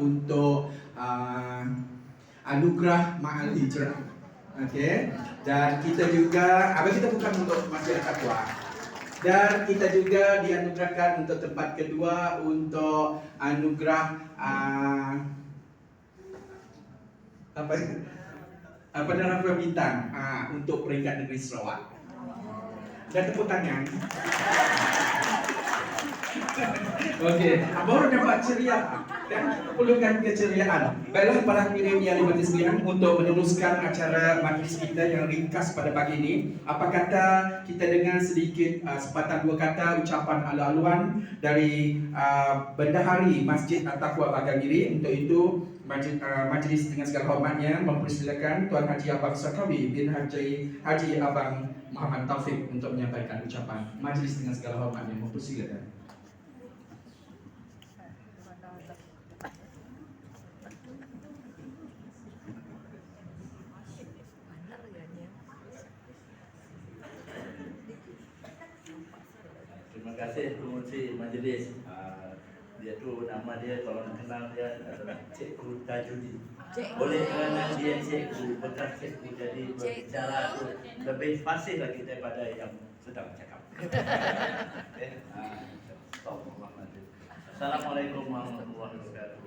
untuk uh, anugerah Ma'al Hijrah. Okey. Dan kita juga, apa kita bukan untuk Masjid Al-Taqwa. Dan kita juga dianugerahkan untuk tempat kedua untuk anugerah uh, apa apa nama bintang uh, untuk peringkat negeri Sarawak. Dan tepuk tangan. Okey, baru dapat ceria dan kita perlukan keceriaan. Baiklah para hadirin yang dimati sekalian untuk meneruskan acara majlis kita yang ringkas pada pagi ini. Apa kata kita dengar sedikit uh, sepatah dua kata ucapan alu-aluan dari uh, Bendahari Masjid At-Taqwa Bagangiri. Untuk itu majlis, uh, majlis dengan segala hormatnya mempersilakan Tuan Haji Abang Sakawi bin Haji Haji Abang Muhammad Taufik untuk menyampaikan ucapan. Majlis dengan segala hormatnya mempersilakan. Kasih pengurusi majlis. Ah, dia tu nama dia kalau nak kenal dia adalah Cikgu Tajudi. Oleh kerana dia cikgu, bekas cikgu jadi berbicara tu lebih fasih lagi daripada yang sedang cakap. ah, stop, Muhammad. Assalamualaikum warahmatullahi wabarakatuh.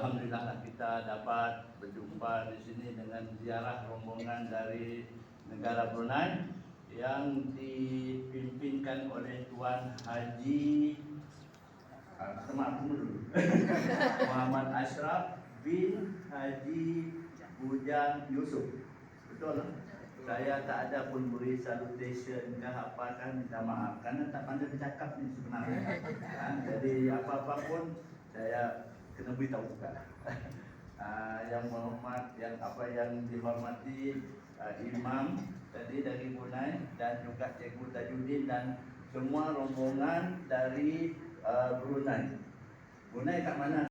Alhamdulillah kita dapat berjumpa di sini dengan ziarah rombongan dari negara Brunei yang dipimpinkan oleh Tuan Haji ah, dulu Muhammad Ashraf bin Haji Bujang Yusuf. Betul lah. Saya tak ada pun beri salutation ke apa kan minta maaf karena tak pandai bercakap ni sebenarnya. Ha, jadi apa-apa pun saya kena beritahu juga. Ah, yang menghormat, yang apa yang dihormati ah, imam tadi dari Brunei dan juga Cikgu Tajudin dan semua rombongan dari ah, Brunei. Brunei kat mana?